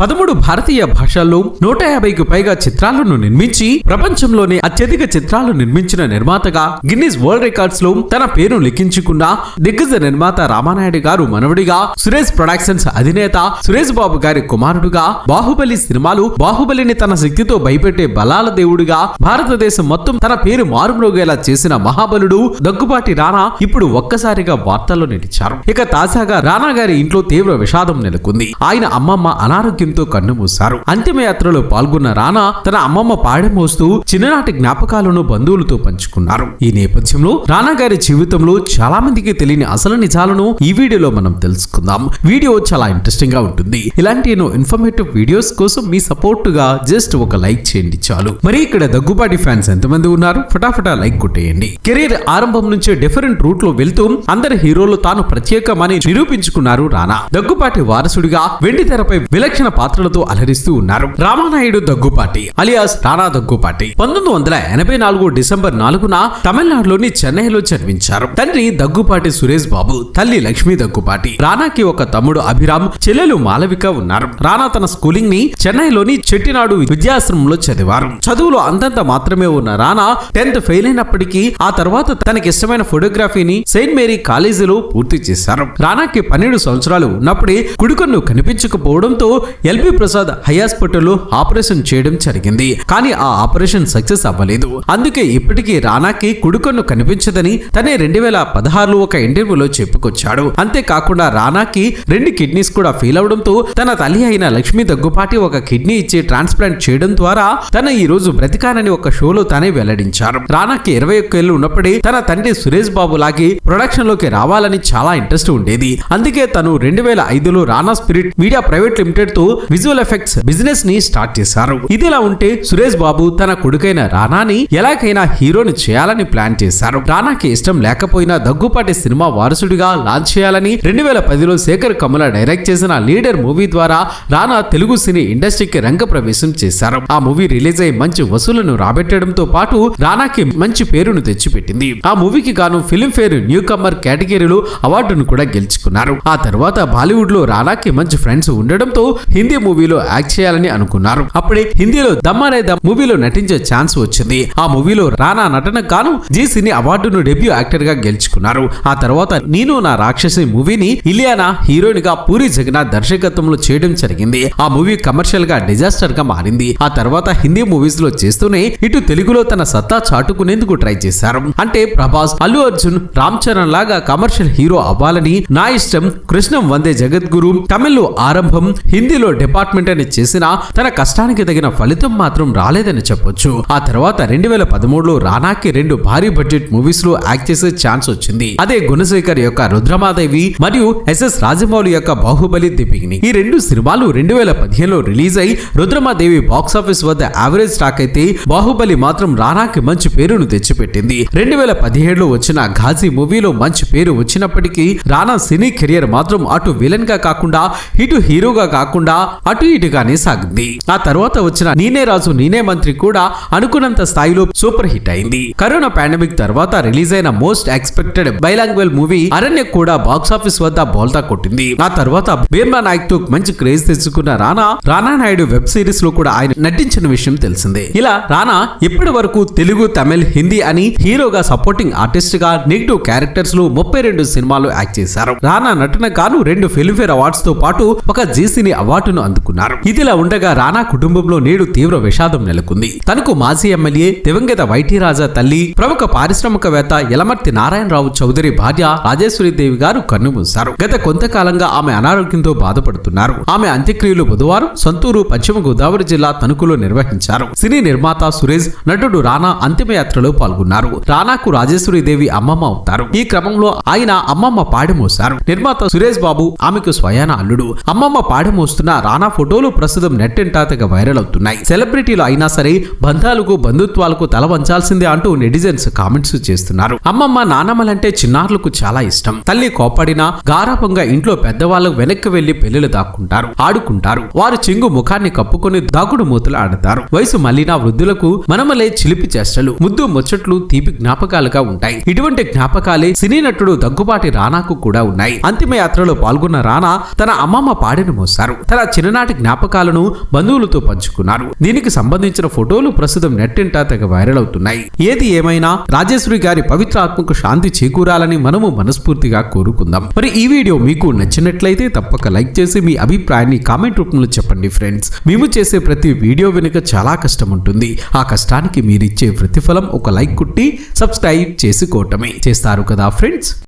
పదమూడు భారతీయ భాషల్లో నూట యాభైకి పైగా చిత్రాలను నిర్మించి ప్రపంచంలోనే అత్యధిక చిత్రాలు నిర్మించిన నిర్మాతగా గిన్నిస్ వరల్డ్ రికార్డ్స్లో తన పేరు లిఖించుకున్న దిగ్గజ నిర్మాత రామానాయుడు గారు మనవడిగా సురేష్ ప్రొడక్షన్స్ అధినేత సురేష్ బాబు గారి కుమారుడుగా బాహుబలి సినిమాలు బాహుబలిని తన శక్తితో భయపెట్టే బలాల దేవుడిగా భారతదేశం మొత్తం తన పేరు మారుమ్రోగేలా చేసిన మహాబలుడు దగ్గుబాటి రానా ఇప్పుడు ఒక్కసారిగా వార్తల్లో నిలిచారు. ఇక తాజాగా రానా గారి ఇంట్లో తీవ్ర విషాదం నెలకొంది. ఆయన అమ్మమ్మ అనారోగ్యం ఆశ్చర్యంతో కన్నుమూశారు అంతిమయాత్రలో పాల్గొన్న రానా తన అమ్మమ్మ పాడె మోస్తూ చిన్ననాటి జ్ఞాపకాలను బంధువులతో పంచుకున్నారు. ఈ నేపథ్యంలో రానా గారి జీవితంలో చాలా మందికి తెలియని అసలు నిజాలను ఈ వీడియోలో మనం తెలుసుకుందాం. వీడియో చాలా ఇంట్రెస్టింగ్గా ఉంటుంది. ఇలాంటి ఎన్నో ఇన్ఫర్మేటివ్ వీడియోస్ కోసం మీ సపోర్ట్గా జస్ట్ ఒక లైక్ చేయండి చాలు. మరి ఇక్కడ దగ్గుబాటి ఫ్యాన్స్ ఎంతమంది ఉన్నారు? ఫటాఫటా లైక్ కొట్టేయండి. కెరీర్ ఆరంభం నుంచే డిఫరెంట్ రూట్లో వెళ్తూ అందరి హీరోలు తాను ప్రత్యేకమని నిరూపించుకున్నారు రానా. దగ్గుపాటి వారసుడిగా వెండి తెరపై విలక్షణ పాత్రలతో అలరిస్తూ ఉన్నారు. రామానాయుడు దగ్గుపాటి అలియాస్ రానా దగ్గుపాటి పంతొమ్మిది వందల ఎనభై నాలుగు డిసెంబర్ నాలుగున తమిళనాడులోని చెన్నైలో జన్మించారు. తండ్రి దగ్గుపాటి సురేష్ బాబు తల్లి లక్ష్మీ దగ్గుపాటి రానాకి ఒక తమ్ముడు అభిరామ్ చెల్లెలు మాలవిక ఉన్నారు. రానా తన స్కూలింగ్ని చెన్నైలోని చెట్టినాడు విద్యాశ్రమంలో చదివారు. చదువులో అంతంత మాత్రమే ఉన్న రానా టెన్త్ ఫెయిల్ అయినప్పటికీ ఆ తర్వాత తనకిష్టమైన ఫోటోగ్రఫీని సెయింట్ మేరీ కాలేజీలో పూర్తి చేశారు. రానాకి పన్నెండు సంవత్సరాలు ఉన్నప్పుడే కుడికన్ను కనిపించకపోవడంతో ఎల్బి ప్రసాద్ హై హాస్పిటల్లో ఆపరేషన్ చేయడం జరిగింది. కానీ ఆ ఆపరేషన్ సక్సెస్ అవ్వలేదు. అందుకే ఇప్పటికీ రానాకి కుడుకన్ను కనిపించదని తనే రెండు వేల పదహారులో ఒక ఇంటర్వ్యూలో చెప్పుకొచ్చాడు. అంతేకాకుండా రానాకి రెండు కిడ్నీస్ కూడా ఫెయిల్ అవడంతో తన తల్లి అయిన లక్ష్మీ దగ్గుపాటి ఒక కిడ్నీ ఇచ్చి ట్రాన్స్ప్లాంట్ చేయడం ద్వారా తన ఈ రోజు బ్రతికానని ఒక షోలో తానే వెల్లడించారు. రానాకి ఇరవై ఒక్క ఏళ్ళు ఉన్నప్పుడే తన తండ్రి సురేష్ బాబు లాగి ప్రొడక్షన్లోకి రావాలని చాలా ఇంట్రెస్ట్ ఉండేది. అందుకే తను రెండు వేల ఐదులో రానా స్పిరిట్ మీడియా ప్రైవేట్ లిమిటెడ్తో విజువల్ ఎఫెక్ట్స్ బిజినెస్ని స్టార్ట్ చేశారు. ఇదిలా ఉంటే సురేష్ బాబు తన కొడుకైన రానాని ఎలాగైనా హీరోని చేయాలని ప్లాన్ చేశారు. రానాకి ఇష్టం లేకపోయినా దగ్గుపాటి సినిమా వారసుడిగా లాంచ్ చేయాలని రెండు వేల పదిలో శేఖర్ కమల డైరెక్ట్ చేసిన లీడర్ మూవీ ద్వారా రానా తెలుగు సినీ ఇండస్ట్రీకి రంగప్రవేశం చేశారు. ఆ మూవీ రిలీజ్ అయి మంచి వసూలను రాబెట్టడంతో పాటు రానాకి మంచి పేరును తెచ్చిపెట్టింది. ఆ మూవీకి గాను ఫిల్మ్ఫేర్ న్యూ కమర్ కేటగిరీలో అవార్డును కూడా గెలుచుకున్నారు. ఆ తర్వాత బాలీవుడ్లో రానాకి మంచి ఫ్రెండ్స్ ఉండడంతో హిందీ మూవీలో యాక్ట్ చేయాలని అనుకున్నారు. అప్పుడే హిందీలో దమ్మనే దమ్ మూవీలో నటించే ఛాన్స్ వచ్చింది. ఆ మూవీలో రానా నటన గాను జీ సినీ అవార్డును డెబ్యూ యాక్టర్గా గెలుచుకున్నారు. ఆ తర్వాత నేను నా రాక్షసి మూవీని ఇలియానా హీరోయిన్గా పూరి జగన్నాథ్ దర్శకత్వంలో చేయడం జరిగింది. ఆ మూవీ కమర్షియల్గా డిజాస్టర్గా మారింది. ఆ తర్వాత హిందీ మూవీస్లో చేస్తూనే ఇటు తెలుగులో తన సత్తా చాటుకునేందుకు ట్రై చేశారు. అంటే ప్రభాస్ అల్లు అర్జున్ రామ్ చరణ్ లాగా కమర్షియల్ హీరో అవ్వాలని నా ఇష్టం కృష్ణం వందే జగద్గురు తమిళ్ళో ఆరంభం హిందీలో డిపార్ట్మెంట్ అని చేసిన తన కష్టానికి తగిన ఫలితం మాత్రం రాలేదని చెప్పొచ్చు. ఆ తర్వాత రెండు వేల పదమూడులో రానాకి రెండు భారీ బడ్జెట్ మూవీస్లో యాక్ట్ చేసే ఛాన్స్ వచ్చింది. అదే గుణశేఖర్ యొక్క రుద్రమాదేవి మరియు ఎస్ఎస్ రాజమౌళి యొక్క బాహుబలి దిపిగిని ఈ రెండు సినిమాలు రెండు వేల పదిహేనులో రిలీజ్ అయి రుద్రమాదేవి బాక్స్ ఆఫీస్ వద్ద యావరేజ్ స్టాక్ అయితే బాహుబలి మాత్రం రానాకి మంచి పేరును తెచ్చిపెట్టింది. రెండు వేల పదిహేడులో వచ్చిన ఘాజీ మూవీలో మంచి పేరు వచ్చినప్పటికీ రానా సినీ కెరియర్ మాత్రం అటు విలన్గా కాకుండా ఇటు హీరోగా కాకుండా అటు ఇటుగానే సాగింది. ఆ తర్వాత వచ్చిన నేనే రాజు నేనే మంత్రి కూడా అనుకున్నంత స్థాయిలో సూపర్ హిట్ అయింది. కరోనా పాండమిక్ తర్వాత రిలీజ్ అయిన most expected bilingual movie Aranya కూడా బాక్స్ ఆఫీస్ వద్ద బోల్తా కొట్టింది. ఆ తర్వాత భీమ్లా నాయక్తో మంచి క్రేజ్ తెచ్చుకున్న రానా రానా నాయుడు వెబ్ సిరీస్లో కూడా ఆయన నటించిన విషయం తెలిసిందే. ఇలా రానా ఇప్పటి వరకు తెలుగు తమిళ్ హిందీ అని హీరోగా సపోర్టింగ్ ఆర్టిస్ట్గా నెగిటివ్ క్యారెక్టర్స్లో ముప్పై రెండు సినిమాలు యాక్ట్ చేశారు. రానా నటన గాను రెండు ఫిల్మ్ఫేర్ అవార్డ్స్తో పాటు ఒక జీసీని అవార్డును అందుకున్నారు. ఇదిలా ఉండగా రానా కుటుంబంలో నేడు తీవ్ర విషాదం నెలకొంది. తనకు మాజీ ఎమ్మెల్యే దివంగత వైటీ రాజా తల్లి ప్రముఖ పారిశ్రామికవేత్త యలమర్తి నారాయణరావు చౌదరి భార్య రాజేశ్వరి దేవి గారు కన్నుమూశారు గత కొంతకాలంగా ఆమె అనారోగ్యంతో బాధపడుతున్నారు. ఆమె అంత్యక్రియలు బుధవారం సొంతూరు పశ్చిమ గోదావరి జిల్లా తణుకులో నిర్వహించారు. సినీ నిర్మాత సురేష్ నటుడు రానా అంతిమయాత్రలో పాల్గొన్నారు. రానాకు రాజేశ్వరి దేవి అమ్మమ్మ అవుతారు ఈ క్రమంలో ఆయన అమ్మమ్మ పాడెమోశారు నిర్మాత సురేష్ బాబు ఆమెకు స్వయాన అల్లుడు. అమ్మమ్మ పాడెమోస్తున్న రానా ఫోటోలు ప్రస్తుతం నెట్ తెగ వైరల్ అవుతున్నాయి. సెలబ్రిటీలు అయినా సరే బంధాలకు బంధుత్వాలకు తల వంచాల్సిందే అంటూ నెటిజన్స్ కామెంట్స్ చేస్తున్నారు. అమ్మమ్మ నానమ్మలంటే చిన్నారులకు చాలా ఇష్టం. తల్లి కోపడినా గారాపంగా ఇంట్లో పెద్దవాళ్ళు వెనక్కి వెళ్ళి పెళ్ళిలు దాక్కుంటారు ఆడుకుంటారు. వారు చెంగు ముఖాన్ని కప్పుకొని దాగుడు మూతలు ఆడతారు. వయసు మళ్ళిన వృద్ధులకు మనమలే చిలిపి చేష్టలు ముద్దు ముచ్చట్లు తీపి జ్ఞాపకాలుగా ఉంటాయి. ఇటువంటి జ్ఞాపకాలే సినీ నటుడు దగ్గుబాటి రానాకు కూడా ఉన్నాయి. అంతిమ యాత్రలో పాల్గొన్న రానా తన అమ్మమ్మ పాడెను మోస్తారు. తన చిన్ననాటి జ్ఞాపకాలను బంధువులతో పంచుకున్నారు. దీనికి సంబంధించిన ఫోటోలు ప్రస్తుతం నెట్టింటా తెగ వైరల్ అవుతున్నాయి. ఏది ఏమైనా రాజేశ్వరి గారి పవిత్ర ఆత్మకు శాంతి చేకూరాలని మనము మనస్ఫూర్తిగా కోరుకుందాం. మరి ఈ వీడియో మీకు నచ్చినట్లయితే తప్పక లైక్ చేసి మీ అభిప్రాయాన్ని కామెంట్ రూపంలో చెప్పండి ఫ్రెండ్స్. మేము చేసే ప్రతి వీడియో వెనుక చాలా కష్టం ఉంటుంది. ఆ కష్టానికి మీరిచ్చే ప్రతిఫలం ఒక లైక్ కుట్టి సబ్స్క్రైబ్ చేసుకోవటమే. చేస్తారు కదా ఫ్రెండ్స్?